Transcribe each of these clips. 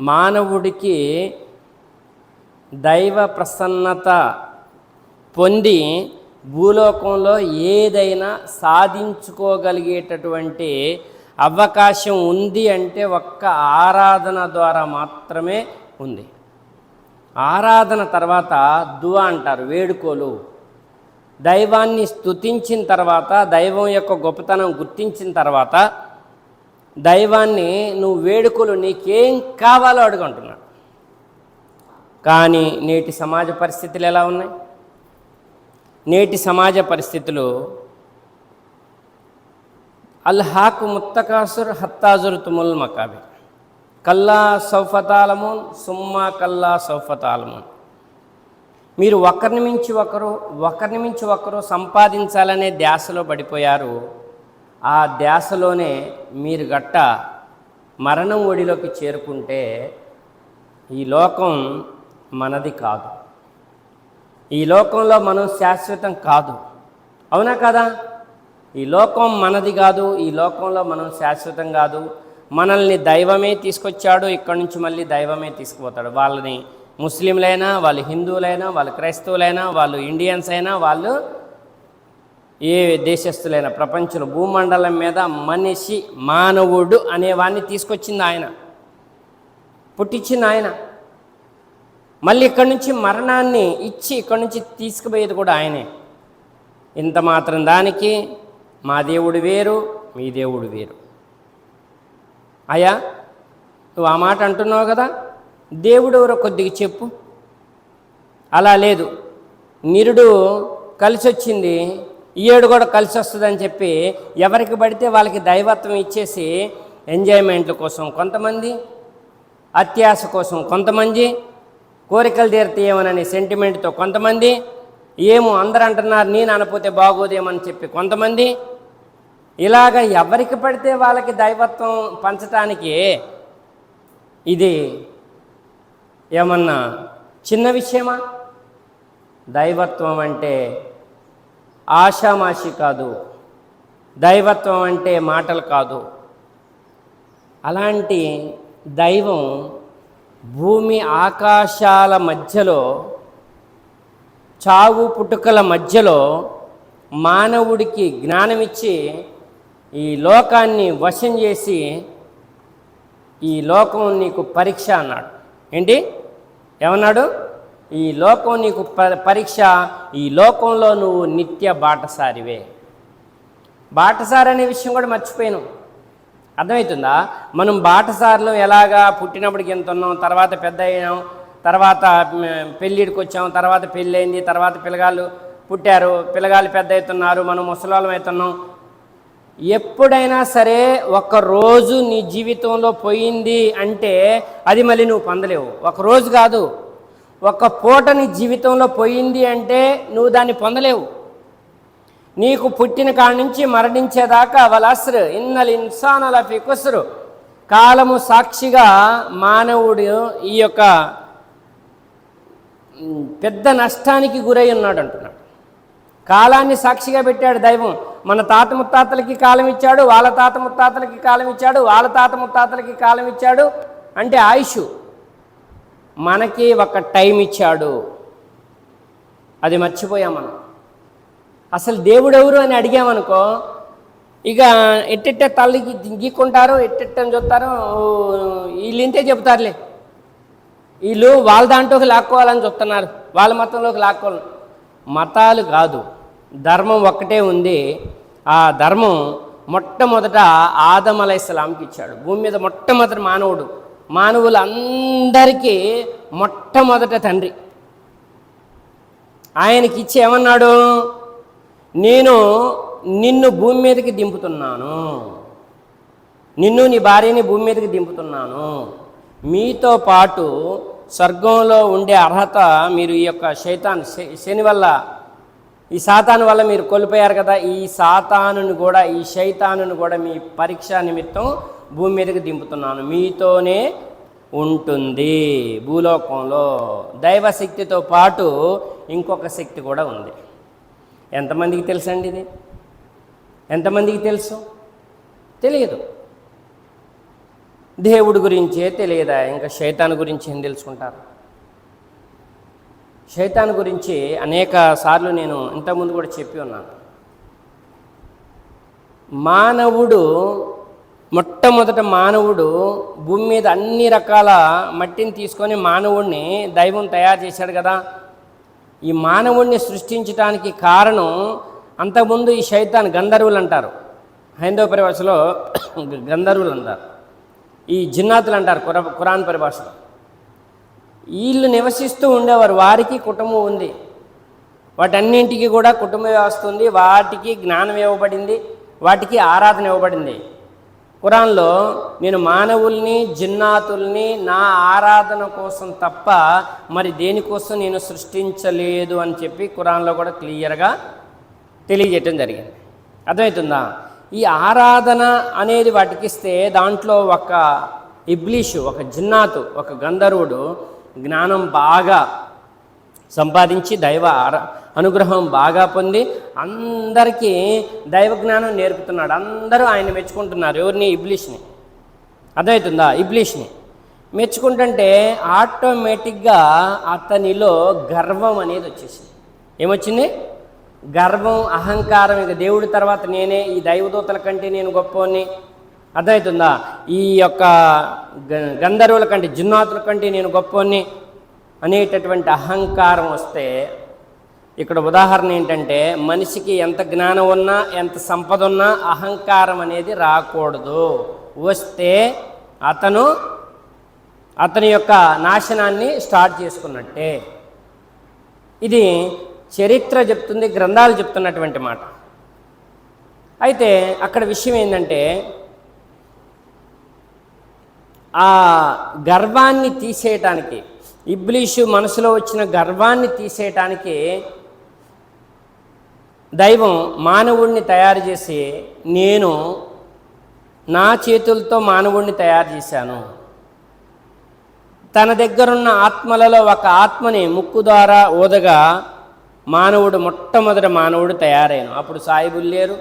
మానవుడికి దైవ ప్రసన్నత పొంది భూలోకంలో ఏదైనా సాధించుకోగలిగేటటువంటి అవకాశం ఉంది అంటే ఒక్క ఆరాధన ద్వారా మాత్రమే ఉంది. ఆరాధన తర్వాత దువా అంటారు వేడుకోలు. దైవాన్ని స్తుతించిన తర్వాత దైవం యొక్క గొప్పతనం గుర్తించిన తర్వాత దైవాన్ని నువ్వు వేడుకలు నీకేం కావాలో అడుగుంటున్నాడు కానీ నేటి సమాజ పరిస్థితులు ఎలా ఉన్నాయి? నేటి సమాజ పరిస్థితులు అల్హాకు ముత్తకాసుర్ హత్తాజుర్ తుముల్ మకాబి. కల్లా సౌఫతాలమున్ సుమ్మా కల్లా సౌఫతాలమున్. మీరు ఒకరిని మించి ఒకరు ఒకరిని మించి ఒకరు సంపాదించాలనే ధ్యాసలో పడిపోయారు ఆ ధ్యాసలోనే మీరు గట్ట మరణం ఒడిలోకి చేరుకుంటే ఈ లోకం మనది కాదు. ఈ లోకంలో మనం శాశ్వతం కాదు. అవునా కదా? ఈ లోకం మనది కాదు ఈ లోకంలో మనం శాశ్వతం కాదు. మనల్ని దైవమే తీసుకొచ్చాడు ఇక్కడి నుంచి మళ్ళీ దైవమే తీసుకుపోతాడు. వాళ్ళని ముస్లింలైనా వాళ్ళు హిందువులైనా వాళ్ళు క్రైస్తవులైనా వాళ్ళు ఇండియన్స్ అయినా వాళ్ళు ఏ దేశస్థులైన ప్రపంచం భూమండలం మీద మనిషి మానవుడు అనేవాడిని తీసుకొచ్చింది ఆయన. పుట్టించింది ఆయన. మళ్ళీ ఇక్కడి నుంచి మరణాన్ని ఇచ్చి ఇక్కడి నుంచి తీసుకుపోయేది కూడా ఆయనే. ఇంత మాత్రం దానికి మా దేవుడు వేరు మీ దేవుడు వేరు. అయ్యా నువ్వు ఆ మాట అంటున్నావు కదా? దేవుడు ఎవరో కొద్దిగా చెప్పు. అలా లేదు. నిరుడు కలిసొచ్చింది ఈ ఏడు కూడా కలిసి వస్తుందని చెప్పి ఎవరికి పడితే వాళ్ళకి దైవత్వం ఇచ్చేసి ఎంజాయ్మెంట్ల కోసం కొంతమంది అత్యాశ కోసం కొంతమంది కోరికలు తీరుతాయేమోనని సెంటిమెంట్తో కొంతమంది ఏమో అందరు అంటున్నారు నేను అనపోతే బాగోదేమని చెప్పి కొంతమంది. ఇలాగ ఎవరికి పడితే వాళ్ళకి దైవత్వం పంచటానికి ఇది ఏమన్నా చిన్న విషయమా? దైవత్వం అంటే ఆషామాషి కాదు. దైవత్వం అంటే మాటలు కాదు. అలాంటి దైవం భూమి ఆకాశాల మధ్యలో చావు పుట్టుకల మధ్యలో మానవుడికి జ్ఞానమిచ్చి ఈ లోకాన్ని వశం చేసి ఈ లోకం నీకు పరీక్ష అన్నాడు. ఏంటి? ఏమన్నాడు? ఈ లోకం నీకు ప- పరీక్ష ఈ లోకంలో నువ్వు నిత్య బాటసారివే. బాటసారి అనే విషయం కూడా మర్చిపోయాను. అర్థమవుతుందా? మనం బాటసారులు ఎలాగా పుట్టినప్పటికి ఎంత ఉన్నాం తర్వాత పెద్ద అయినాం తర్వాత పెళ్ళిడికి వచ్చాం తర్వాత పెళ్ళి అయింది తర్వాత పిల్లగాళ్ళు పుట్టారు పిల్లగాళ్ళు పెద్ద అవుతున్నారు మనం ముసలాళ్ళం అవుతున్నాం. ఎప్పుడైనా సరే ఒక్కరోజు నీ జీవితంలో పోయింది అంటే అది మళ్ళీ నువ్వు పొందలేవు. ఒకరోజు కాదు. ఒక పూట నీ జీవితంలో పోయింది అంటే నువ్వు దాన్ని పొందలేవు. నీకు పుట్టిన కాడి నుంచి మరణించేదాకా వలసరు ఇన్నల్ ఇన్సానుల ఫికుస్రు కాలము సాక్షిగా మానవుడు ఈ యొక్క పెద్ద నష్టానికి గురై ఉన్నాడు అంటున్నాడు. కాలాన్ని సాక్షిగా పెట్టాడు దైవం. మన తాత ముత్తాతలకి కాలం ఇచ్చాడు వాళ్ళ తాత ముత్తాతలకి కాలం ఇచ్చాడు వాళ్ళ తాత ముత్తాతలకి కాలం ఇచ్చాడు. అంటే ఆయుష్. మనకి ఒక టైం ఇచ్చాడు. అది మర్చిపోయాం మనం. అసలు దేవుడు ఎవరు అని అడిగామనుకో ఇక ఎట్టెట్ట తల్లికి గీక్కుంటారు ఎట్టెట్టని చూస్తారు వీళ్ళు ఇంతే చెబుతారులే. వీళ్ళు వాళ్ళ దాంట్లోకి లాక్కోవాలని చూస్తున్నారు. వాళ్ళ మతంలోకి లాక్కోవాలి. మతాలు కాదు ధర్మం ఒక్కటే ఉంది. ఆ ధర్మం మొట్టమొదట ఆదమల ఇస్లాంకి ఇచ్చాడు. భూమి మీద మొట్టమొదటి మానవుడు. మానవులందరికీ మొట్టమొదట తండ్రి. ఆయనకి ఇచ్చి ఏమన్నాడు? నేను నిన్ను భూమి మీదకి దింపుతున్నాను. నిన్ను నీ భార్యని భూమి మీదకి దింపుతున్నాను. మీతో పాటు స్వర్గంలో ఉండే అర్హత మీరు ఈ యొక్క శైతాన్ శ- శని వల్ల ఈ సాతాను వల్ల మీరు కోల్పోయారు కదా. ఈ సాతానుని కూడా ఈ శైతానుని కూడా మీ పరీక్ష నిమిత్తం భూమి మీదకి దింపుతున్నాను. మీతోనే ఉంటుంది భూలోకంలో దైవశక్తితో పాటు ఇంకొక శక్తి కూడా ఉంది. ఎంతమందికి తెలుసండి ఇది? ఎంతమందికి తెలుసు? తెలియదు. దేవుడి గురించే తెలియదా? ఇంకా శైతాన్ గురించి ఏం తెలుసుకుంటారు? శైతాన్ గురించి అనేక సార్లు నేను ఇంతకుముందు కూడా చెప్పి ఉన్నాను. మానవుడు మొట్టమొదట మానవుడు భూమి మీద అన్ని రకాల మట్టిని తీసుకొని మానవుడిని దైవం తయారు చేశాడు కదా. ఈ మానవుడిని సృష్టించడానికి కారణం అంతకుముందు ఈ శైతాన్ గంధర్వులు అంటారు. హైందవ పరిభాషలో గంధర్వులు అంటారు. ఈ జిన్నాతులు అంటారు కుర కురాన్ పరిభాషలో. వీళ్ళు నివసిస్తూ ఉండేవారు వారికి కుటుంబం ఉంది. వాటన్నింటికి కూడా కుటుంబ వ్యవస్థ ఉంది వాటికి జ్ఞానం ఇవ్వబడింది వాటికి ఆరాధన ఇవ్వబడింది. ఖురాన్లో నేను మానవుల్ని జిన్నాతుల్ని నా ఆరాధన కోసం తప్ప మరి దేనికోసం నేను సృష్టించలేదు అని చెప్పి ఖురాన్లో కూడా క్లియర్గా తెలియజేయటం జరిగింది. అర్థమవుతుందా? ఈ ఆరాధన అనేది వాటికి ఇస్తే దాంట్లో ఒక ఇబ్లీషు ఒక జిన్నాతు ఒక గంధర్వుడు జ్ఞానం బాగా సంపాదించి దైవ అనుగ్రహం బాగా పొంది అందరికీ దైవ జ్ఞానం నేర్పుతున్నాడు. అందరూ ఆయన మెచ్చుకుంటున్నారు. ఎవరిని? ఇబ్లీష్ని. అర్థమవుతుందా? ఇబ్లీష్ని. మెచ్చుకుంటుంటే ఆటోమేటిక్గా అతనిలో గర్వం అనేది వచ్చేసింది. ఏమొచ్చింది? గర్వం అహంకారం ఇక దేవుడి తర్వాత నేనే ఈ దైవదూతల కంటే నేను గొప్పని అర్థమవుతుందా? ఈ యొక్క గంధర్వుల కంటే జిన్నాతుల కంటే నేను గొప్పని అనేటటువంటి అహంకారం వస్తే ఇక్కడ ఉదాహరణ ఏంటంటే మనిషికి ఎంత జ్ఞానం ఉన్నా ఎంత సంపద ఉన్నా అహంకారం అనేది రాకూడదు. వస్తే అతను అతని యొక్క నాశనాన్ని స్టార్ట్ చేసుకున్నట్టే. ఇది చరిత్ర చెప్తుంది గ్రంథాలు చెప్తున్నటువంటి మాట. అయితే అక్కడ విషయం ఏంటంటే ఆ గర్వాన్ని తీసేయటానికి ఇబ్లీషు మనసులో వచ్చిన గర్వాన్ని తీసేయటానికి దైవం మానవుణ్ణి తయారు చేసి నేను నా చేతులతో మానవుణ్ణి తయారు చేశాను. తన దగ్గరున్న ఆత్మలలో ఒక ఆత్మని ముక్కు ద్వారా ఊదగా మానవుడు మొట్టమొదటి మానవుడు తయారైన. అప్పుడు సాయిబులు లేరు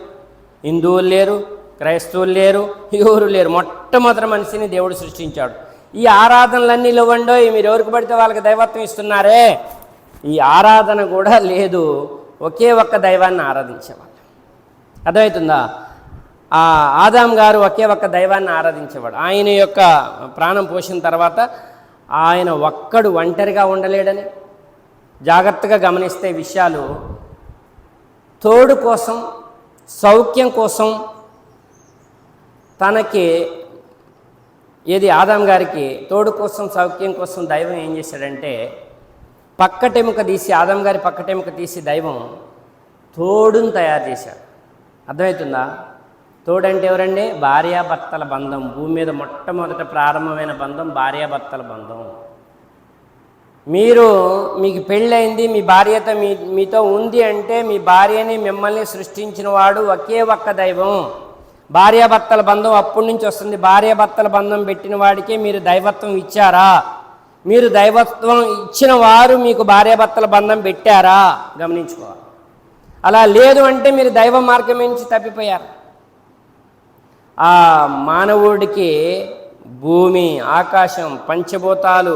హిందువులు లేరు క్రైస్తవులు లేరు ఎవరు లేరు. మొట్టమొదటి మనిషిని దేవుడు సృష్టించాడు. ఈ ఆరాధనలన్నీ ఇవ్వండో మీరు ఎవరికి పడితే వాళ్ళకి దైవత్వం ఇస్తున్నారే? ఈ ఆరాధన కూడా లేదు. ఒకే ఒక్క దైవాన్ని ఆరాధించేవాళ్ళు. అర్థమవుతుందా? ఆ ఆదాం గారు ఒకే ఒక్క దైవాన్ని ఆరాధించేవాడు. ఆయన యొక్క ప్రాణం పోసిన తర్వాత ఆయన ఒక్కడు ఒంటరిగా ఉండలేడని జాగ్రత్తగా గమనిస్తే విషయాలు తోడు కోసం సౌఖ్యం కోసం తనకి ఏది ఆదాం గారికి తోడు కోసం సౌఖ్యం కోసం దైవం ఏం చేశాడంటే పక్కటెముక తీసి ఆదాం గారి పక్కటెముక తీసి దైవం తోడుని తయారు చేశాడు. అర్థమవుతుందా? తోడంటే ఎవరండి? భార్యాభర్తల బంధం భూమి మీద మొట్టమొదట ప్రారంభమైన బంధం భార్యాభర్తల బంధం. మీరు మీకు పెళ్ళైంది మీ భార్యతో మీ మీతో ఉంది అంటే మీ భార్యని మిమ్మల్ని సృష్టించిన వాడు ఒకే ఒక్క దైవం. భార్యాభర్తల బంధం అప్పటి నుంచి వస్తుంది. భార్యాభర్తల బంధం పెట్టిన వాడికే మీరు దైవత్వం ఇచ్చారా? మీరు దైవత్వం ఇచ్చిన వారు మీకు భార్యాభర్తల బంధం పెట్టారా? గమనించుకోవాలి అలా లేదు అంటే మీరు దైవ మార్గం నుంచి తప్పిపోయారు. ఆ మానవుడికి భూమి ఆకాశం పంచభూతాలు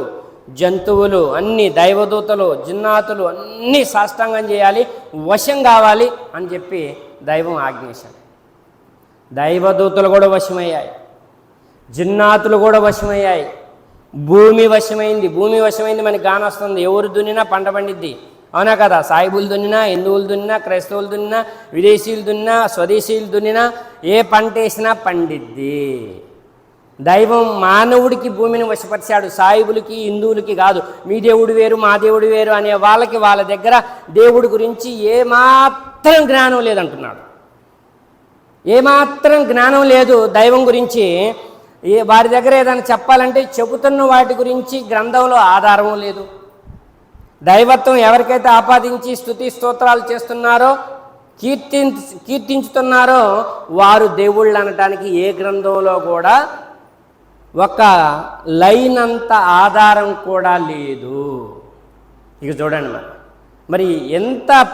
జంతువులు అన్ని దైవదూతలు జిన్నాతులు అన్నీ సాష్టాంగం చేయాలి వశం కావాలి అని చెప్పి దైవం ఆజ్ఞేశాడు దైవదూతలు కూడా వశమయ్యాయి. జిన్నాతులు కూడా వశమయ్యాయి. భూమి వశమైంది. భూమి వశమైంది మనకి గాన వస్తుంది. ఎవరు దున్నినా పంట పండిద్ది. అవునా కదా? సాయిబులు దున్నినా హిందువులు దున్నినా క్రైస్తవులు దున్నినా విదేశీయులు దున్నినా స్వదేశీయులు దున్నినా ఏ పంట వేసినా పండిద్ది. దైవం మానవుడికి భూమిని వశపరిచాడు. సాయిబులకి హిందువులకి కాదు. మీ దేవుడు వేరు మా దేవుడు వేరు అనే వాళ్ళకి వాళ్ళ దగ్గర దేవుడి గురించి ఏమాత్రం జ్ఞానం లేదంటున్నాడు. ఏమాత్రం జ్ఞానం లేదు దైవం గురించి. ఏ వారి దగ్గర ఏదైనా చెప్పాలంటే చెబుతున్న వాటి గురించి గ్రంథంలో ఆధారం లేదు. దైవత్వం ఎవరికైతే ఆపాదించి స్థుతి స్తోత్రాలు చేస్తున్నారో కీర్తి కీర్తించుతున్నారో వారు దేవుళ్ళు అనటానికి ఏ గ్రంథంలో కూడా ఒక లైన్ అంత ఆధారం కూడా లేదు. ఇక చూడండి మరి. మరి ఎంత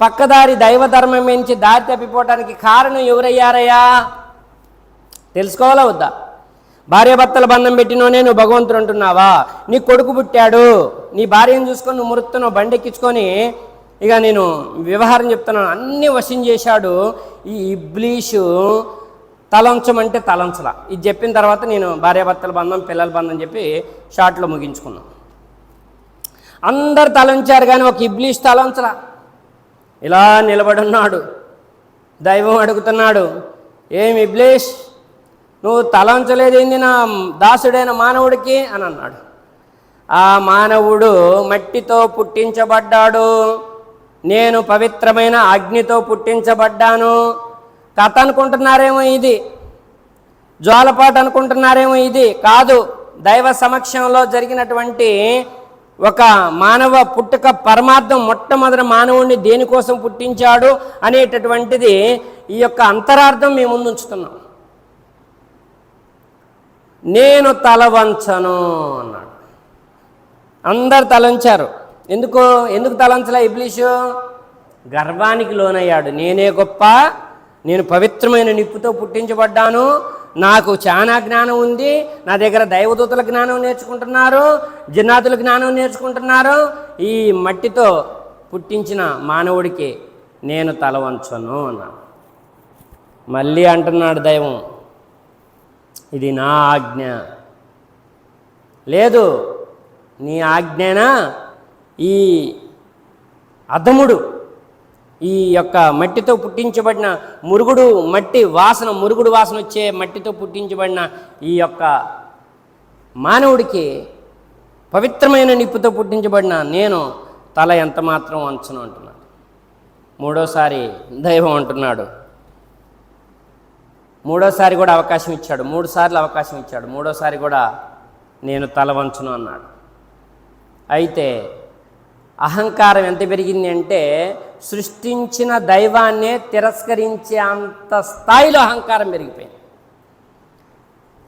పక్కదారి దైవధర్మం నుంచి దారి తప్పిపోవటానికి కారణం ఎవరయ్యారయ్యా? తెలుసుకోవాలా వద్దా? భార్యాభర్తల బంధం పెట్టినోనే నువ్వు భగవంతుడు అంటున్నావా? నీ కొడుకు పుట్టాడు నీ భార్యను చూసుకొని నువ్వు మురుతున్నావు బండెక్కించుకొని ఇక నేను వ్యవహారం చెప్తున్నాను. అన్నీ వశం చేశాడు. ఈ ఇబ్లీషు తలంచమంటే తలంచల. ఇది చెప్పిన తర్వాత నేను భార్యాభర్తల బంధం పిల్లల బంధం చెప్పి షార్ట్లో ముగించుకున్నాను. అందరు తలంచారు కానీ ఒక ఇబ్లీష్ తలంచలా. ఇలా నిలబడున్నాడు. దైవం అడుగుతున్నాడు ఏమి ఇబ్లీష్? నువ్వు తలంచలేదేంది నా దాసుడైన మానవుడికి? అని అన్నాడు. ఆ మానవుడు మట్టితో పుట్టించబడ్డాడు. నేను పవిత్రమైన అగ్నితో పుట్టించబడ్డాను. కథ అనుకుంటున్నారేమో ఇది. జ్వాలపాట అనుకుంటున్నారేమో ఇది. కాదు దైవ సమక్షంలో జరిగినటువంటి ఒక మానవ పుట్టుక పరమార్థం మొట్టమొదటి మానవుడిని దేనికోసం పుట్టించాడు అనేటటువంటిది ఈ యొక్క అంతరార్థం మేము ముందుంచుతున్నాం. నేను తలవంచను అన్నాడు. అందరు తలంచారు. ఎందుకు? ఎందుకు తలంచలే ఇబ్లీషు? గర్వానికి లోనయ్యాడు. నేనే గొప్ప నేను పవిత్రమైన నిప్పుతో పుట్టించబడ్డాను. నాకు చాలా జ్ఞానం ఉంది. నా దగ్గర దైవదూతల జ్ఞానం నేర్చుకుంటున్నారు జిన్నాతుల జ్ఞానం నేర్చుకుంటున్నారు. ఈ మట్టితో పుట్టించిన మానవుడికి నేను తల వంచను అన్నాను మళ్ళీ అంటున్నాడు దైవం ఇది నా ఆజ్ఞ. లేదు నీ ఆజ్ఞనా? ఈ అధముడు ఈ యొక్క మట్టితో పుట్టించబడిన మురుగుడు మట్టి వాసన మురుగుడు వాసన వచ్చే మట్టితో పుట్టించబడిన ఈ యొక్క మానవుడికి పవిత్రమైన నిప్పుతో పుట్టించబడిన నేను తల ఎంత మాత్రం వంచను అంటున్నాడు మూడోసారి దైవం అంటున్నాడు. మూడోసారి కూడా అవకాశం ఇచ్చాడు. మూడు సార్లు అవకాశం ఇచ్చాడు. మూడోసారి కూడా నేను తల వంచును అన్నాడు. అయితే అహంకారం ఎంత పెరిగింది అంటే సృష్టించిన దైవాన్నే తిరస్కరించే అంత స్థాయిలో అహంకారం పెరిగిపోయింది.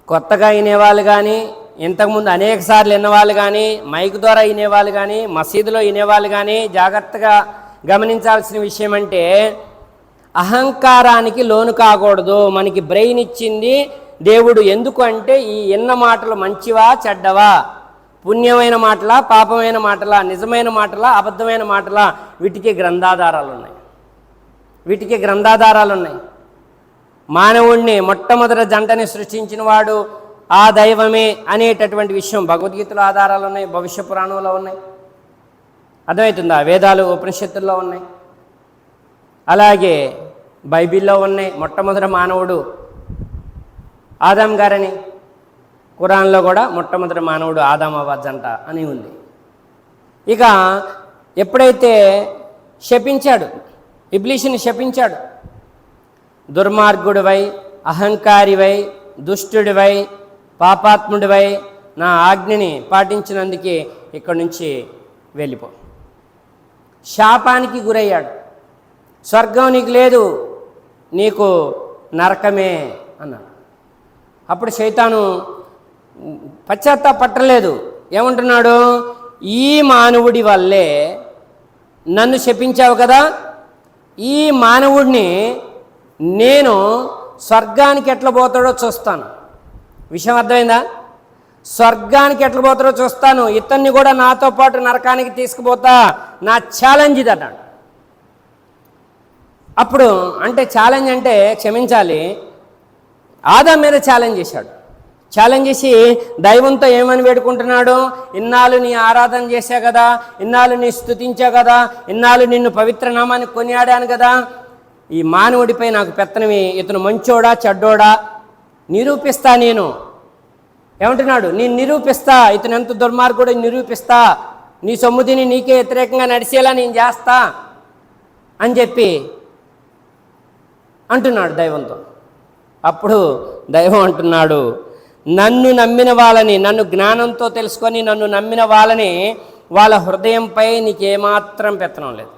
కొత్తగా వినేవాళ్ళు కానీ ఇంతకుముందు అనేక సార్లు విన్నవాళ్ళు కానీ మైక్ ద్వారా వినేవాళ్ళు కానీ మసీదులో వినేవాళ్ళు కానీ జాగ్రత్తగా గమనించాల్సిన విషయం అంటే అహంకారానికి లోను కాకూడదు. మనకి బ్రెయిన్ ఇచ్చింది దేవుడు ఎందుకు అంటే ఈ ఎన్న మాటలు మంచివా చెడ్డవా? పుణ్యమైన మాటలా పాపమైన మాటలా నిజమైన మాటలా అబద్ధమైన మాటలా వీటికి గ్రంథాధారాలు ఉన్నాయి వీటికి గ్రంథాధారాలు ఉన్నాయి మానవుణ్ణి మొట్టమొదటి జంటని సృష్టించిన వాడు ఆ దైవమే అనేటటువంటి విషయం భగవద్గీతలో ఆధారాలు ఉన్నాయి భవిష్య పురాణంలో ఉన్నాయి. అర్థమవుతుందా? వేదాలు ఉపనిషత్తుల్లో ఉన్నాయి. అలాగే బైబిల్లో ఉన్నాయి. మొట్టమొదటి మానవుడు ఆదాం గారని ఖురాన్లో కూడా మొట్టమొదటి మానవుడు ఆదామాబాద్ అవ్వజ్జంట అని ఉంది. ఇక ఎప్పుడైతే శపించాడు ఇబ్లీషుని శపించాడు దుర్మార్గుడివై అహంకారివై దుష్టుడివై పాపాత్ముడివై నా ఆజ్ఞని పాటించినందుకే ఇక్కడి నుంచి వెళ్ళిపో. శాపానికి గురయ్యాడు. స్వర్గం నీకు లేదు నీకు నరకమే అన్నాడు. అప్పుడు శైతాను పశ్చాత్తాపట్టలేదు. ఏమంటున్నాడు? ఈ మానవుడి వల్లే నన్ను శపించావు కదా? ఈ మానవుడిని నేను స్వర్గానికి ఎట్లా పోతాడో చూస్తాను. విషయం అర్థమైందా? స్వర్గానికి ఎట్లా పోతాడో చూస్తాను. ఇతన్ని కూడా నాతో పాటు నరకానికి తీసుకుపోతా నా ఛాలెంజ్ ఇది అన్నాడు. అప్పుడు అంటే ఛాలెంజ్ అంటే క్షమించాలి. ఆదా మీద ఛాలెంజ్ చేశాడు. ఛాలెంజ్ చేసి దైవంతో ఏమని వేడుకుంటున్నాడు? ఇన్నాళ్ళు నీ ఆరాధన చేశా కదా ఇన్నాళ్ళు నీ స్థుతించా కదా ఇన్నాళ్ళు నిన్ను పవిత్ర నామాన్ని కొనియాడాను కదా. ఈ మానవుడిపై నాకు పెత్తనమి ఇతను మంచోడా చెడ్డోడా? నిరూపిస్తా నేను. ఏమంటున్నాడు? నేను నిరూపిస్తా ఇతను ఎంత దుర్మార్గుడు నిరూపిస్తా. నీ సొమ్ముదిని నీకే వ్యతిరేకంగా నడిచేలా నేను చేస్తా అని చెప్పి అంటున్నాడు దైవంతో. అప్పుడు దైవం అంటున్నాడు నన్ను నమ్మిన వాళ్ళని నన్ను జ్ఞానంతో తెలుసుకొని నన్ను నమ్మిన వాళ్ళని వాళ్ళ హృదయంపై నీకేమాత్రం పెత్తనం లేదు.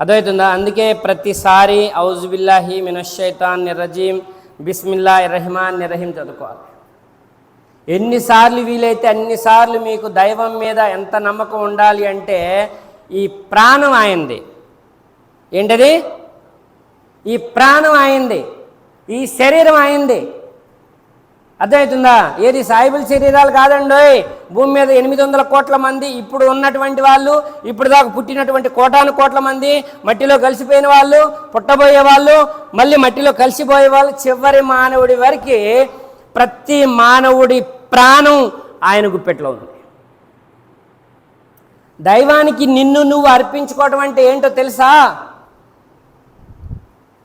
అర్థమవుతుందా? అందుకే ప్రతిసారి ఔజుబిల్లాహి మినషైతాన్ నిరజీం బిస్మిల్లా రహమాన్ నిరహీం చదువుకోవాలి. ఎన్నిసార్లు వీలైతే అన్నిసార్లు మీకు దైవం మీద ఎంత నమ్మకం ఉండాలి అంటే ఈ ప్రాణం ఆయంది ఏంటది? ఈ ప్రాణం ఆయింది ఈ శరీరం ఆయింది అర్థమవుతుందా? ఏది సాయిబుల్ శరీరాలు కాదండోయ్ భూమి మీద ఎనిమిది వందల కోట్ల మంది ఇప్పుడు ఉన్నటువంటి వాళ్ళు ఇప్పుడు దాకా పుట్టినటువంటి కోటాను కోట్ల మంది మట్టిలో కలిసిపోయిన వాళ్ళు పుట్టబోయే వాళ్ళు మళ్ళీ మట్టిలో కలిసిపోయే వాళ్ళు చివరి మానవుడి వరకు ప్రతి మానవుడి ప్రాణం ఆయన గుప్పెట్లో ఉంది. దైవానికి నిన్ను నువ్వు అర్పించుకోవటం అంటే ఏంటో తెలుసా?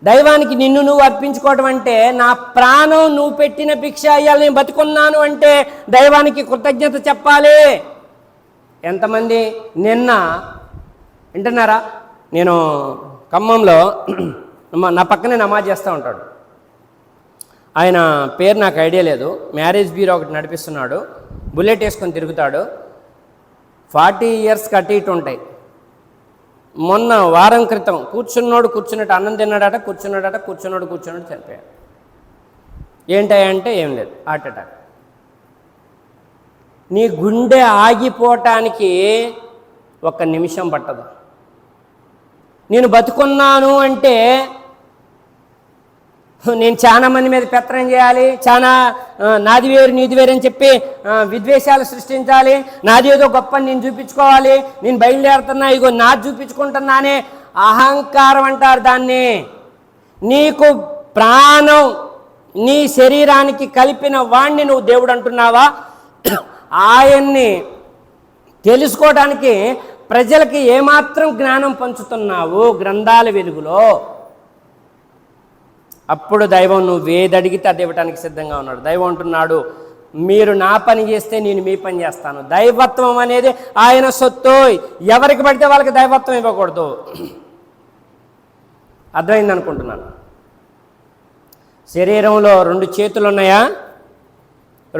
దైవానికి నిన్ను నువ్వు అర్పించుకోవటం అంటే నా ప్రాణం నువ్వు పెట్టిన భిక్ష అయ్యాలి నేను బతుకున్నాను అంటే దైవానికి కృతజ్ఞత చెప్పాలి. ఎంతమంది నిన్న వింటున్నారా? నేను ఖమ్మంలో నా పక్కనే నమాజ్ చేస్తూ ఉంటాడు. ఆయన పేరు నాకు ఐడియా లేదు. మ్యారేజ్ బ్యూరో ఒకటి నడిపిస్తున్నాడు. బుల్లెట్ వేసుకొని తిరుగుతాడు. ఫార్టీ ఇయర్స్కి అటు ఇటు ఉంటాయి. మొన్న వారం క్రితం కూర్చున్నోడు కూర్చున్నట్టు అన్నం తిన్నాడట కూర్చున్నాడట కూర్చున్నాడు కూర్చున్నాడు చనిపోయాడు. ఏంటంటే ఏం లేదు హార్ట్ అటాక్. నీ గుండె ఆగిపోవటానికి ఒక్క నిమిషం పట్టదు. నేను బతుకున్నాను అంటే నేను చాలా మంది మీద పెత్తనం చేయాలి చాలా నాది వేరు నీది వేరు అని చెప్పి విద్వేషాలు సృష్టించాలి. నాది ఏదో గొప్ప నేను చూపించుకోవాలి నేను బయలుదేరుతున్నా ఇగో నాది చూపించుకుంటున్నానే అహంకారం అంటారు దాన్ని. నీకు ప్రాణం నీ శరీరానికి కలిపిన వాణ్ణి నువ్వు దేవుడు అంటున్నావా? ఆయన్ని తెలుసుకోవడానికి ప్రజలకి ఏమాత్రం జ్ఞానం పంచుతున్నావు గ్రంథాల వెలుగులో? అప్పుడు దైవం నువ్వు ఏది అడిగితే అది ఇవ్వటానికి సిద్ధంగా ఉన్నాడు. దైవం అంటున్నాడు మీరు నా పని చేస్తే నేను మీ పని చేస్తాను. దైవత్వం అనేది ఆయన సొత్తు ఎవరికి పడితే వాళ్ళకి దైవత్వం ఇవ్వకూడదు. అర్థమైంది అనుకుంటున్నాను. శరీరంలో రెండు చేతులు ఉన్నాయా?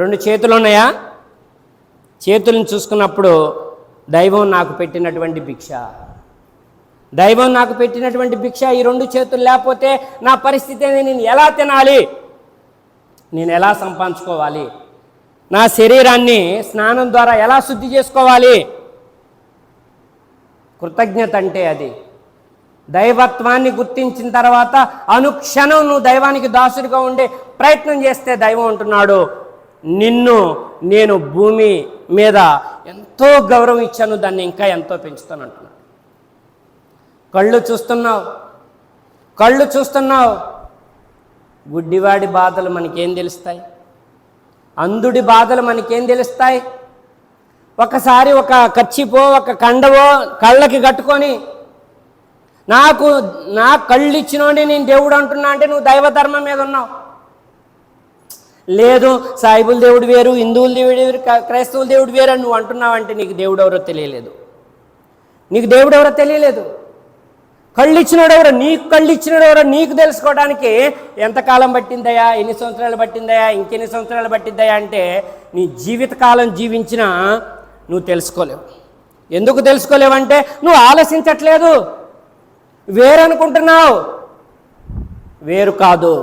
రెండు చేతులు ఉన్నాయా? చేతులను చూసుకున్నప్పుడు దైవం నాకు పెట్టినటువంటి భిక్ష. దైవం నాకు పెట్టినటువంటి భిక్ష ఈ రెండు చేతులు లేకపోతే నా పరిస్థితి నేను ఎలా తినాలి? నేను ఎలా సంపాదించుకోవాలి? నా శరీరాన్ని స్నానం ద్వారా ఎలా శుద్ధి చేసుకోవాలి? కృతజ్ఞత అంటే అది. దైవత్వాన్ని గుర్తించిన తర్వాత అనుక్షణం నువ్వు దైవానికి దాసుడిగా ఉండే ప్రయత్నం చేస్తే దైవం అంటున్నాడు నిన్ను నేను భూమి మీద ఎంతో గౌరవం ఇచ్చాను దాన్ని ఇంకా ఎంతో పెంచుతాను అంటున్నాను కళ్ళు చూస్తున్నావు. కళ్ళు చూస్తున్నావు. గుడ్డివాడి బాధలు మనకేం తెలుస్తాయి? అంధుడి బాధలు మనకేం తెలుస్తాయి? ఒకసారి ఒక కచ్చిపో ఒక కండవో కళ్ళకి కట్టుకొని నాకు నా కళ్ళు ఇచ్చినోడే నేను దేవుడు అంటున్నా అంటే నువ్వు దైవ ధర్మం మీద ఉన్నావు. లేదు సాయిబుల్ దేవుడు వేరు హిందువుల దేవుడు వేరు క్రైస్తవుల దేవుడు వేరు అని నువ్వు అంటున్నావు అంటే నీకు దేవుడు ఎవరో తెలియలేదు. నీకు దేవుడు ఎవరో తెలియలేదు. కళ్ళు ఇచ్చినాడు ఎవరో నీకు కళ్ళు ఇచ్చినాడు ఎవరో నీకు తెలుసుకోవడానికి ఎంతకాలం పట్టిందయా ఎన్ని సంవత్సరాలు పట్టిందయా ఇంకెన్ని సంవత్సరాలు పట్టిందయా అంటే నీ జీవితకాలం జీవించినా నువ్వు తెలుసుకోలేవు. ఎందుకు తెలుసుకోలేవంటే నువ్వు ఆలోచించట్లేదు. వేరనుకుంటున్నావు. వేరు కాదు.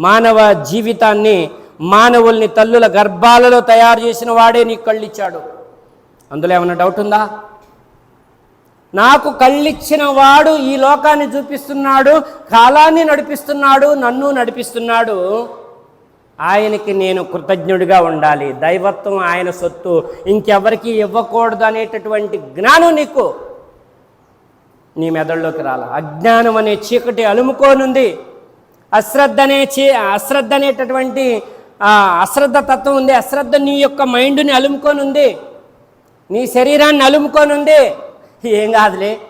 మానవ జీవితాన్ని మానవుల్ని తల్లుల గర్భాలలో తయారు చేసిన వాడే నీకు కళ్ళు ఇచ్చాడు అందులో ఏమైనా డౌట్ ఉందా? నాకు కళ్ళిచ్చిన వాడు ఈ లోకాన్ని చూపిస్తున్నాడు కాలాన్ని నడిపిస్తున్నాడు నన్ను నడిపిస్తున్నాడు. ఆయనకి నేను కృతజ్ఞుడిగా ఉండాలి. దైవత్వం ఆయన సొత్తు. ఇంకెవరికి ఇవ్వకూడదు అనేటటువంటి జ్ఞానం నీకు. నీ మెదడులోకి రాల. అజ్ఞానం అనే చీకటి అలుముకోనుంది. అశ్రద్ధ అనే చీ అశ్రద్ధ అనేటటువంటి అశ్రద్ధ తత్వం ఉంది. అశ్రద్ధ నీ యొక్క మైండ్ని అలుముకోనుంది. నీ శరీరాన్ని అలుముకోనుంది. ఏం కాదులే.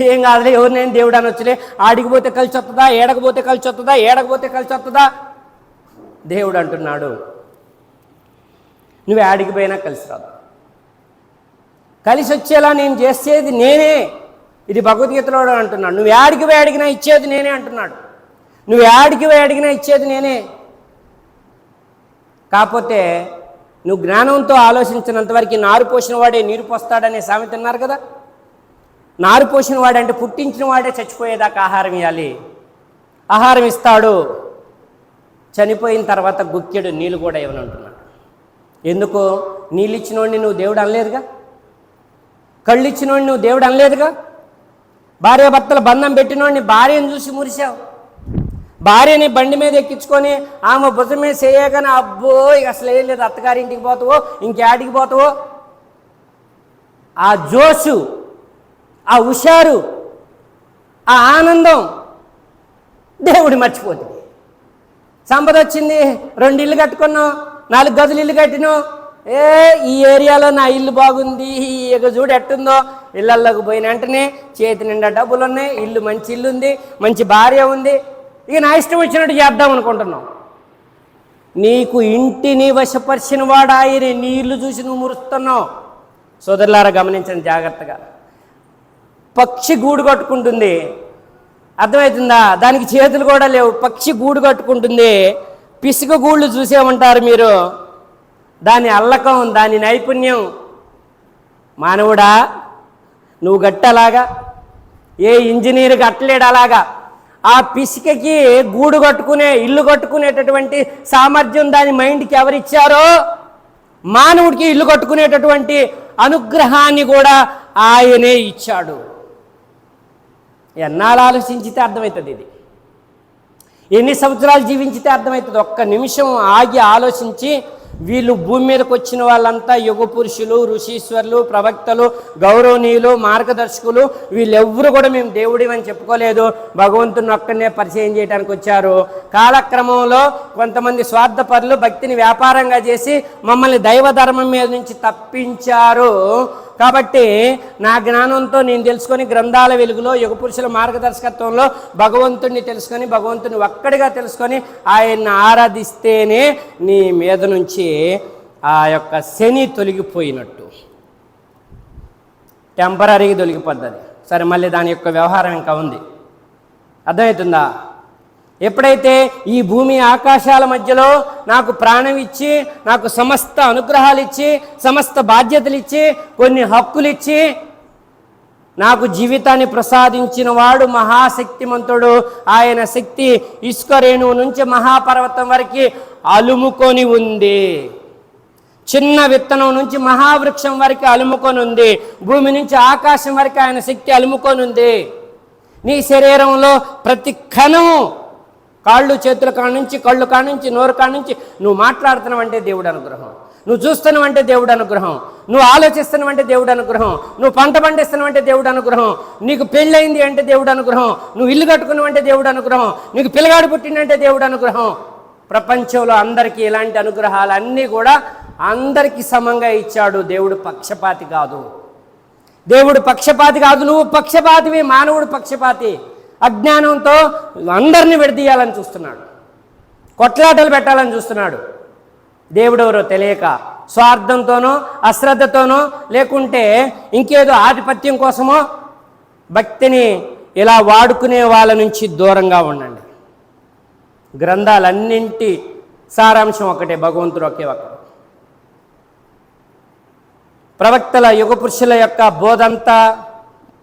ఏం కాదులే ఎవరు నేను దేవుడు అని వచ్చలే ఆడికి కలిసి వస్తుందా ఏడకపోతే కలిసి వస్తుందా ఏడకపోతే కలిసి వస్తుందా దేవుడు అంటున్నాడు. నువ్వు ఆడికి పోయినా కలిసి రాదు. కలిసి వచ్చేలా నేను చేసేది నేనే. ఇది భగవద్గీతలో అంటున్నాడు. నువ్వు యాడికి పోయి అడిగినా ఇచ్చేది నేనే అంటున్నాడు. నువ్వు యాడికి పోయి అడిగినా ఇచ్చేది నేనే. కాకపోతే నువ్వు జ్ఞానంతో ఆలోచించినంత వరకు నారు పోసిన వాడే నీరు పోస్తాడనే సామెత అన్నారు కదా? నారు పోసిన వాడంటే పుట్టించిన వాడే చచ్చిపోయేదాకా ఆహారం ఇవ్వాలి ఆహారం ఇస్తాడు. చనిపోయిన తర్వాత గుక్కెడు నీళ్ళు కూడా ఇవ్వనంటున్నాడు ఎందుకు? నీళ్ళు ఇచ్చినోడిని నువ్వు దేవుడు అనలేదుగా? కళ్ళు ఇచ్చినోడిని నువ్వు దేవుడు అనలేదుగా? భార్య భర్తల బంధం పెట్టినోడిని భార్యను చూసి మురిశావు. భార్యని బండి మీద ఎక్కించుకొని ఆమె భుజం మీద చేయగానే అబ్బో ఇక అసలు ఏం లేదు అత్తగారింటికి పోతావో ఇంకేడికి పోతావో. ఆ జోషు ఆ హుషారు ఆ ఆనందం దేవుడు మర్చిపోతుంది. సంపద వచ్చింది రెండు ఇల్లు కట్టుకున్నాం నాలుగు గదులు ఇల్లు కట్టినాం. ఏ ఈ ఏరియాలో నా ఇల్లు బాగుంది ఇక చూడు ఎట్టుందో. ఇళ్ళల్లోకి పోయిన వెంటనే చేతి నిండా డబ్బులు ఉన్నాయి ఇల్లు మంచి ఇల్లు ఉంది మంచి భార్య ఉంది. ఇక నా ఇష్టం వచ్చినట్టు చేద్దాం అనుకుంటున్నాం. నీకు ఇంటిని వశపరిచిన వాడు ఆయన నీ ఇల్లు చూసి నువ్వు మురుస్తున్నావు. సోదరులారా గమనించండి జాగ్రత్తగా. పక్షి గూడు కట్టుకుంటుంది. అర్థమవుతుందా? దానికి చేతులు కూడా లేవు. పక్షి గూడు కట్టుకుంటుంది. పిసుక గూళ్ళు చూసేమంటారు మీరు? దాని అల్లకం దాని నైపుణ్యం. మానవుడా నువ్వు గట్టలాగా ఏ ఇంజనీర్ కట్టలేడు అలాగా. ఆ పిసికకి గూడు కట్టుకునే ఇల్లు కట్టుకునేటటువంటి సామర్థ్యం దాని మైండ్కి ఎవరిచ్చారో? మానవుడికి ఇల్లు కట్టుకునేటటువంటి అనుగ్రహాన్ని కూడా ఆయనే ఇచ్చాడు. ఎన్నాళ్ళు ఆలోచించితే అర్థమవుతుంది ఇది. ఎన్ని సంవత్సరాలు జీవించితే అర్థమవుతుంది. ఒక్క నిమిషం ఆగి ఆలోచించి వీళ్ళు భూమి మీదకి వచ్చిన వాళ్ళంతా యుగ పురుషులు ఋషీశ్వరులు ప్రవక్తలు గౌరవనీయులు మార్గదర్శకులు. వీళ్ళెవ్వరు కూడా మేము దేవుడి అని చెప్పుకోలేదు. భగవంతుని ఒక్కనే పరిచయం చేయడానికి వచ్చారు. కాలక్రమంలో కొంతమంది స్వార్థపరులు భక్తిని వ్యాపారంగా చేసి మమ్మల్ని దైవ ధర్మం మీద నుంచి తప్పించారు. కాబట్టి నా జ్ఞానంతో నేను తెలుసుకొని గ్రంథాల వెలుగులో యుగ పురుషుల మార్గదర్శకత్వంలో భగవంతుడిని తెలుసుకొని భగవంతుని ఒక్కడిగా తెలుసుకొని ఆయన్ని ఆరాధిస్తేనే నీ మీద నుంచి ఆ యొక్క శని తొలగిపోయినట్టు. టెంపరీగా తొలగిపోద్ది సరే మళ్ళీ దాని యొక్క వ్యవహారం ఇంకా ఉంది. అర్థమవుతుందా? ఎప్పుడైతే ఈ భూమి ఆకాశాల మధ్యలో నాకు ప్రాణం ఇచ్చి నాకు సమస్త అనుగ్రహాలు ఇచ్చి సమస్త బాధ్యతలు ఇచ్చి కొన్ని హక్కులు ఇచ్చి నాకు జీవితాన్ని ప్రసాదించిన వాడు మహాశక్తిమంతుడు. ఆయన శక్తి ఇసుక రేణువు నుంచి మహాపర్వతం వరకు అలుముకొని ఉంది. చిన్న విత్తనం నుంచి మహావృక్షం వరకు అలుముకొని ఉంది. భూమి నుంచి ఆకాశం వరకు ఆయన శక్తి అలుముకొని ఉంది. నీ శరీరంలో ప్రతి కణము కాళ్ళు చేతుల కాడ నుంచి కళ్ళు కాడ నుంచి నోరు కాడ నుంచి నువ్వు మాట్లాడుతున్నావంటే దేవుడు అనుగ్రహం. నువ్వు చూస్తున్నావంటే దేవుడు అనుగ్రహం. నువ్వు ఆలోచిస్తున్నావంటే దేవుడు అనుగ్రహం. నువ్వు పంట పండిస్తున్నావంటే దేవుడు అనుగ్రహం. నీకు పెళ్ళయింది అంటే దేవుడు అనుగ్రహం. నువ్వు ఇల్లు కట్టుకున్నావంటే దేవుడు అనుగ్రహం. నీకు పిల్లగాడు పుట్టిందంటే దేవుడు అనుగ్రహం. ప్రపంచంలో అందరికీ ఇలాంటి అనుగ్రహాలు అన్నీ కూడా అందరికీ సమంగా ఇచ్చాడు దేవుడు పక్షపాతి కాదు. దేవుడు పక్షపాతి కాదు. నువ్వు పక్షపాతివి మానవుడు పక్షపాతి. అజ్ఞానంతో అందరిని విడదీయాలని చూస్తున్నాడు. కొట్లాటలు పెట్టాలని చూస్తున్నాడు. దేవుడెవరో తెలియక స్వార్థంతోనో అశ్రద్ధతోనో లేకుంటే ఇంకేదో ఆధిపత్యం కోసమో భక్తిని ఇలా వాడుకునే వాళ్ళ నుంచి దూరంగా ఉండండి. గ్రంథాలన్నింటి సారాంశం ఒకటే భగవంతుడు ఒకే ఒక్కడు ప్రవక్తల యుగ పురుషుల యొక్క బోధంతా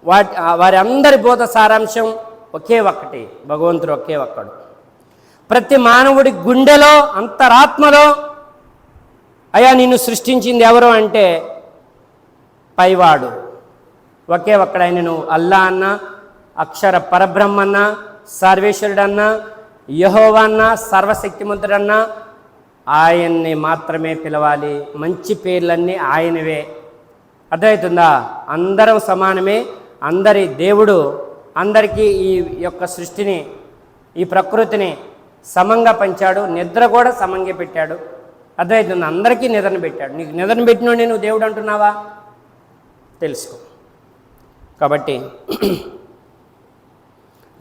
వాటి వారి అందరి బోధ సారాంశం ఒకే ఒక్కటి భగవంతుడు ఒకే ఒక్కడు. ప్రతి మానవుడి గుండెలో అంతరాత్మలో అయ్యా నిన్ను సృష్టించింది ఎవరు అంటే పైవాడు. ఒకే ఒక్కడైన నువ్వు అల్లా అన్న అక్షర పరబ్రహ్మన్న సర్వేశ్వరుడన్న యహోవన్న సర్వశక్తిమంతుడన్న ఆయన్ని మాత్రమే పిలవాలి. మంచి పేర్లన్నీ ఆయనవే. అర్థమవుతుందా? అందరం సమానమే. అందరి దేవుడు అందరికీ ఈ యొక్క సృష్టిని ఈ ప్రకృతిని సమంగా పంచాడు. నిద్ర కూడా సమంగా పెట్టాడు. అర్థమవుతుంది అందరికీ నిద్రను పెట్టాడు. నీకు నిద్రను పెట్టినోడే నువ్వు దేవుడు అంటున్నావా? తెలుసుకో. కాబట్టి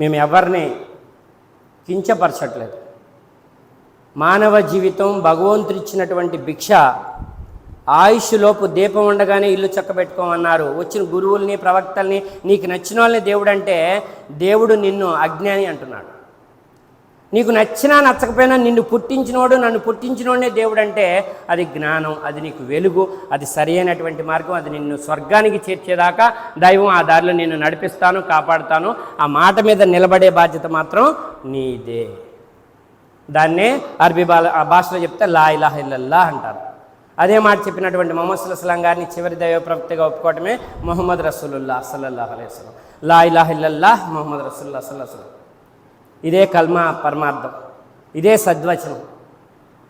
మేము ఎవరిని కించపరచట్లేదు. మానవ జీవితం భగవంతుడు ఇచ్చినటువంటి భిక్ష ఆయుష్లోపు దీపం ఉండగానే ఇల్లు చక్కబెట్టుకోమన్నారు. వచ్చిన గురువుల్ని ప్రవక్తల్ని నీకు నచ్చిన వాళ్ళని దేవుడు అంటే దేవుడు నిన్ను అజ్ఞాని అంటున్నాడు. నీకు నచ్చినా నచ్చకపోయినా నిన్ను పుట్టించినోడు నన్ను పుట్టించినోడే దేవుడు అంటే అది జ్ఞానం అది నీకు వెలుగు అది సరైనటువంటి మార్గం అది నిన్ను స్వర్గానికి చేర్చేదాకా దైవం ఆ దారిలో నిన్ను నడిపిస్తాను కాపాడుతాను. ఆ మాట మీద నిలబడే బాధ్యత మాత్రం నీదే. దాన్నే అరబీ బాల ఆ భాషలో చెప్తే లా ఇలాహ ఇల్లల్లా అంటారు. అదే మాట చెప్పినటువంటి మొహమ్మద్ అస్లాం గారిని చివరి దైవ ప్రవక్తగా ఒప్పుకోవటమే మొహమ్మద్ రసూలుల్లా సల్లల్లాహు అలైస్లం లా ఇలాహ ఇల్లల్లా మొహమ్మద్ రసూల్లా సల్లాహం ఇదే కల్మ పరమార్థం ఇదే సద్వచనం.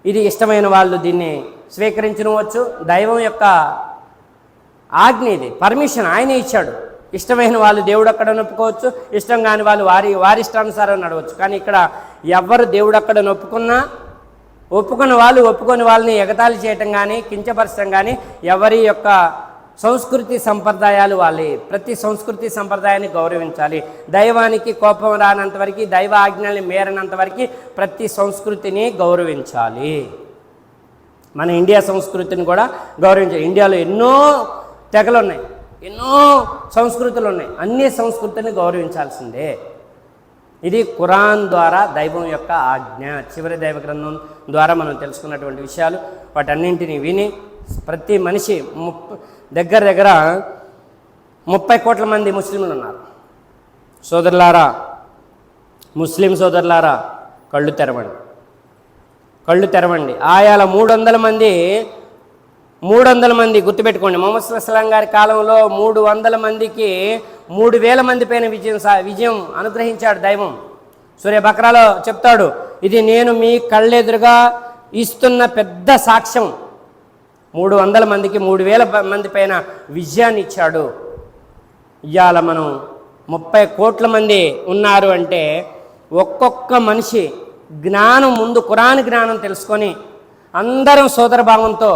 ఇది ఇష్టమైన వాళ్ళు దీన్ని స్వీకరించవచ్చు దైవం యొక్క ఆజ్ఞ ఇది పర్మిషన్ ఆయన ఇచ్చాడు. ఇష్టమైన వాళ్ళు దేవుడు అక్కడ నొప్పుకోవచ్చు ఇష్టం కాని వాళ్ళు వారి వారి ఇష్టానుసారం నడవచ్చు. కానీ ఇక్కడ ఎవరు దేవుడు అక్కడ నొప్పుకున్నా ఒప్పుకున్న వాళ్ళు ఒప్పుకొని వాళ్ళని ఎగతాళి చేయటం కానీ కించపరచడం కానీ ఎవరి యొక్క సంస్కృతి సంప్రదాయాలు వాళ్ళే. ప్రతి సంస్కృతి సంప్రదాయాన్ని గౌరవించాలి. దైవానికి కోపం రానంత వరకు దైవ ఆజ్ఞల్ని మేరనంత వరకు ప్రతి సంస్కృతిని గౌరవించాలి. మన ఇండియా సంస్కృతిని కూడా గౌరవించాలి. ఇండియాలో ఎన్నో తెగలు ఉన్నాయి ఎన్నో సంస్కృతులు ఉన్నాయి అన్ని సంస్కృతిని గౌరవించాల్సిందే. ఇది ఖురాన్ ద్వారా దైవం యొక్క ఆజ్ఞ. చివరి దైవ గ్రంథం ద్వారా మనం తెలుసుకున్నటువంటి విషయాలు. వాటన్నింటినీ విని ప్రతి మనిషి ముప్ప దగ్గర దగ్గర ముప్పై కోట్ల మంది ముస్లింలు ఉన్నారు. సోదరులారా ముస్లిం సోదరులారా కళ్ళు తెరవండి. కళ్ళు తెరవండి. ఆయాల మూడు వందల మంది మూడు వందల మంది గుర్తుపెట్టుకోండి. మొహమ్మద్ అస్లాం గారి కాలంలో మూడు వందల మందికి మూడు వేల మంది పైన విజయం సా విజయం అనుగ్రహించాడు దైవం. సూర్య బక్రాలో చెప్తాడు ఇది నేను మీ కళ్ళెదురుగా ఇస్తున్న పెద్ద సాక్ష్యం. మూడు వందల మందికి మూడు వేల మంది పైన విజయాన్ని ఇచ్చాడు ఇవాళ మనం ముప్పై కోట్ల మంది ఉన్నారు అంటే ఒక్కొక్క మనిషి జ్ఞానం ముందు కురాన్ జ్ఞానం తెలుసుకొని అందరం సోదరభావంతో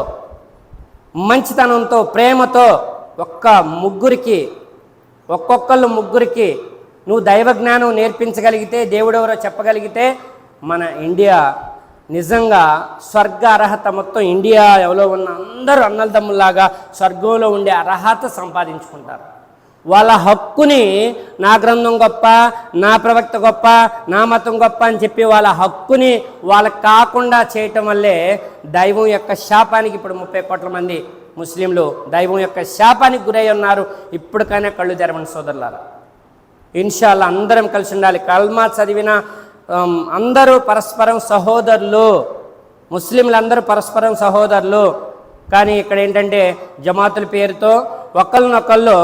మంచితనంతో ప్రేమతో ఒక్క ముగ్గురికి ఒక్కొక్కళ్ళు ముగ్గురికి నువ్వు దైవ జ్ఞానం నేర్పించగలిగితే దేవుడెవరో చెప్పగలిగితే మన ఇండియా నిజంగా స్వర్గ అర్హత మొత్తం ఇండియా ఎవరో ఉన్న అందరూ అన్నలదమ్ముల్లాగా స్వర్గంలో ఉండే అర్హత సంపాదించుకుంటారు. వాళ్ళ హక్కుని నా గ్రంథం గొప్ప నా ప్రవక్త గొప్ప నా మతం గొప్ప అని చెప్పి వాళ్ళ హక్కుని వాళ్ళకి కాకుండా చేయటం వల్లే దైవం యొక్క శాపానికి ఇప్పుడు ముప్పై కోట్ల మంది ముస్లింలు దైవం యొక్క శాపానికి గురై ఉన్నారు. ఇప్పటికైనా కళ్ళు తెరవని సోదరులారా. ఇన్షాల్లా అందరం కలిసి ఉండాలి. కల్మా చదివిన అందరూ పరస్పరం సహోదరులు. ముస్లింలందరూ పరస్పరం సహోదరులు. కానీ ఇక్కడ ఏంటంటే జమాతుల పేరుతో ఒకళ్ళనొకళ్ళు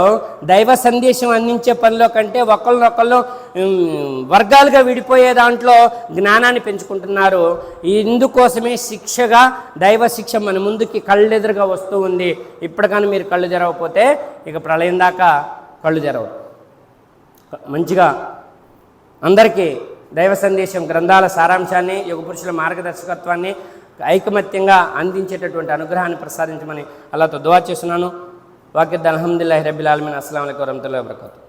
దైవ సందేశం అందించే పనిలో కంటే ఒకళ్ళనొకళ్ళు వర్గాలుగా విడిపోయే దాంట్లో జ్ఞానాన్ని పెంచుకుంటున్నారు. ఇందుకోసమే శిక్షగా దైవ శిక్ష మన ముందుకి కళ్ళెదురుగా వస్తూ ఉంది. ఇప్పటికైనా మీరు కళ్ళు తెరవకపోతే ఇక ప్రళయం దాకా కళ్ళు తెరవరు మంచిగా అందరికీ దైవ సందేశం గ్రంథాల సారాంశాన్ని యుగపురుషుల మార్గదర్శకత్వాన్ని ఐకమత్యంగా అందించేటటువంటి అనుగ్రహాన్ని ప్రసాదించమని అల్లాతో దువా చేస్తున్నాను. వాకిద్ అల్హమ్దుల్లాహి రబ్బిల్ ఆలమీన్. అస్సలం వరహతుల్లా వరహమతుల్లాహి